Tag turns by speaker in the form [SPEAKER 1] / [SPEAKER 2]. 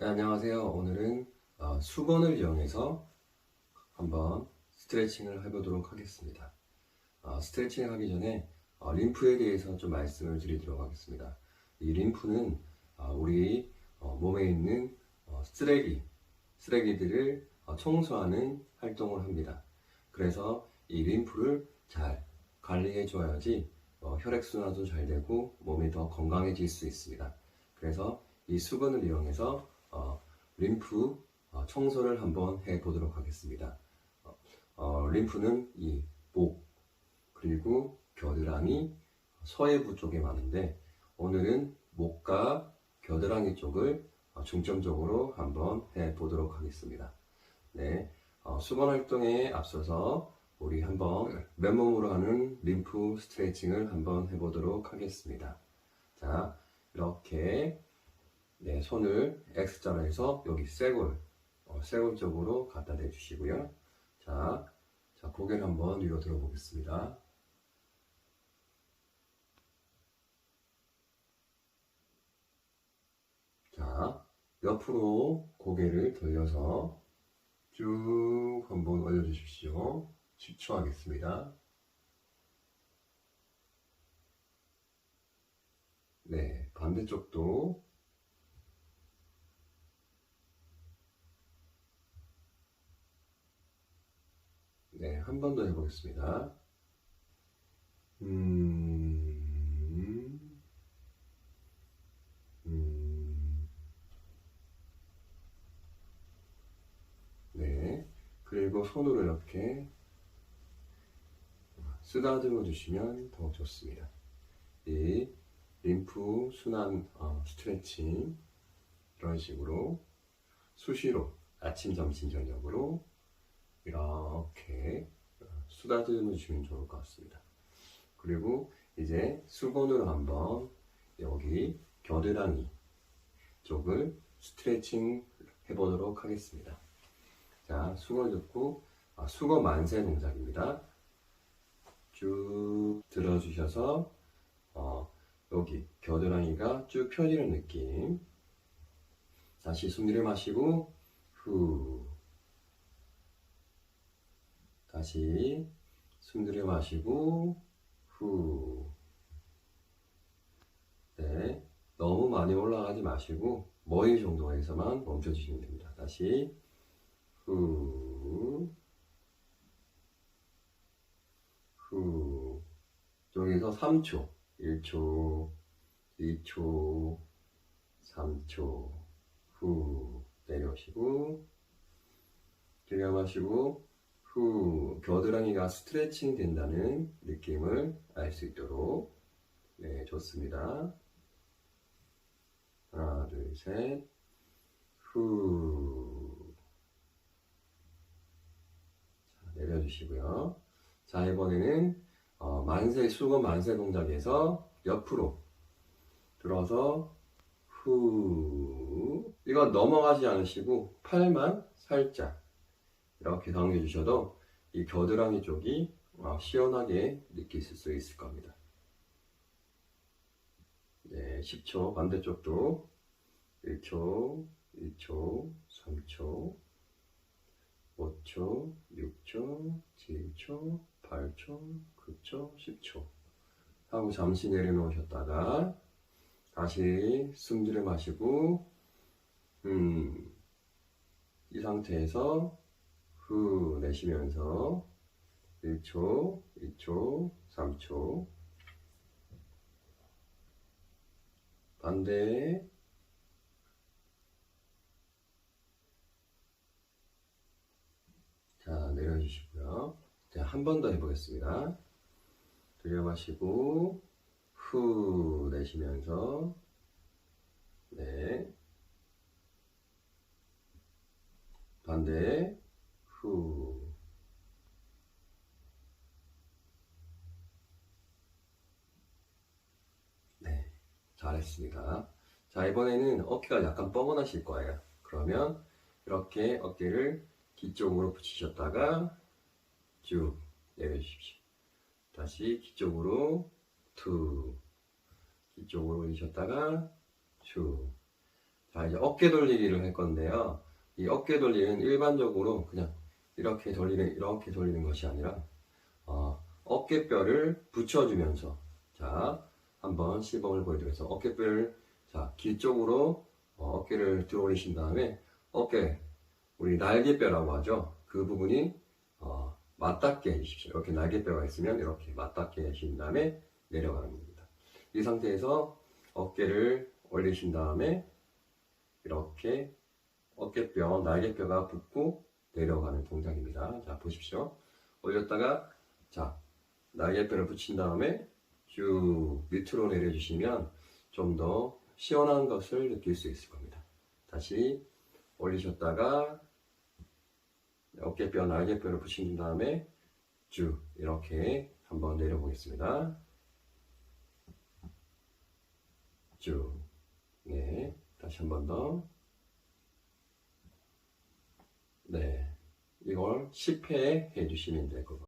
[SPEAKER 1] 네, 안녕하세요. 오늘은 어, 수건을 이용해서 한번 스트레칭을 해보도록 하겠습니다. 어, 스트레칭을 하기 전에 어, 림프에 대해서 좀 말씀을 드리도록 하겠습니다. 이 림프는 어, 우리 어, 몸에 있는 어, 쓰레기, 쓰레기들을 어, 청소하는 활동을 합니다. 그래서 이 림프를 잘 관리해 줘야지 어, 혈액순환도 잘 되고 몸이 더 건강해질 수 있습니다. 그래서 이 수건을 이용해서 어, 림프 어, 청소를 한번 해 보도록 하겠습니다. 어, 어, 림프는 이 목 그리고 겨드랑이 서해부 쪽에 많은데 오늘은 목과 겨드랑이 쪽을 어, 중점적으로 한번 해 보도록 하겠습니다. 네, 어, 수건 활동에 앞서서 우리 한번 맨몸으로 하는 림프 스트레칭을 한번 해보도록 하겠습니다. 자, 이렇게 네, 손을 X자로 해서 여기 쇄골, 어, 쇄골 쪽으로 갖다 대주시고요. 자, 자, 고개를 한번 위로 들어보겠습니다. 자, 옆으로 고개를 돌려서 쭉 한번 올려주십시오. 10초 하겠습니다. 네, 반대쪽도 네, 한 번 더 해보겠습니다. 음, 음, 네, 그리고 손으로 이렇게 쓰다듬어 주시면 더 좋습니다. 이 림프 순환 어, 스트레칭 이런 식으로 수시로 아침, 점심, 저녁으로 이렇게 수다듬어 주시면 좋을 것 같습니다. 그리고 이제 수건으로 한번 여기 겨드랑이 쪽을 스트레칭 해보도록 하겠습니다. 자, 수건 듣고 아, 수건 만세 동작입니다. 쭉 들어주셔서 어, 여기 겨드랑이가 쭉 펴지는 느낌. 다시 숨 들이마시고 후 다시 숨 들이마시고 후. 네. 너무 많이 올라가지 마시고 머리 정도에서만 멈춰 주시면 됩니다. 다시 후. 후. 여기서 3초, 1초, 2초, 3초, 후. 내려오시고, 들여 마시고, 후, 겨드랑이가 스트레칭 된다는 느낌을 알 수 있도록. 네, 좋습니다. 하나, 둘, 셋. 후. 자, 내려주시고요. 자, 이번에는 어, 만세, 수건 만세 동작에서 옆으로 들어서 후. 이건 넘어가지 않으시고 팔만 살짝 이렇게 당겨주셔도 이 겨드랑이 쪽이 어, 시원하게 느끼실 수 있을 겁니다. 네, 10초 반대쪽도 1초, 2초, 3초, 5초, 6초, 7초, 8초, 9초, 10초 하고 잠시 내려놓으셨다가 다시 숨 들여 마시고 음, 이 상태에서 후 내쉬면서 1초, 2초, 3초. 반대. 자 내려주시고요. 자, 한 번 더 해보겠습니다. 들여 마시고 후 내쉬면서 네. 반대 후. 네, 잘했습니다. 자, 이번에는 어깨가 약간 뻐근하실 거예요. 그러면 이렇게 어깨를 뒤쪽으로 붙이셨다가 쭉 내려주십시오. 다시 뒤쪽으로 투, 뒤쪽으로 올리셨다가 쭉. 자, 이제 어깨 돌리기를 할 건데요. 이 어깨 돌리기는 일반적으로 그냥 이렇게 돌리는, 이렇게 돌리는 것이 아니라, 어, 어깨뼈를 붙여주면서, 자, 한번 시범을 보여드려서 어깨뼈를, 자, 길 쪽으로 어, 어깨를 들어 올리신 다음에, 어깨, 우리 날개뼈라고 하죠. 그 부분이, 어, 맞닿게 해주십시오. 이렇게 날개뼈가 있으면 이렇게 맞닿게 해주신 다음에 내려가는 겁니다. 이 상태에서 어깨를 올리신 다음에 이렇게 어깨뼈, 날개뼈가 붙고 내려가는 동작입니다. 자, 보십시오. 올렸다가, 자, 날개뼈를 붙인 다음에 쭉 밑으로 내려주시면 좀 더 시원한 것을 느낄 수 있을 겁니다. 다시 올리셨다가 어깨뼈, 날개뼈를 붙인 다음에 쭉 이렇게 한번 내려보겠습니다. 쭉. 네. 다시 한 번 더. 네. 이걸 10회 해 주시면 될 것 같아요.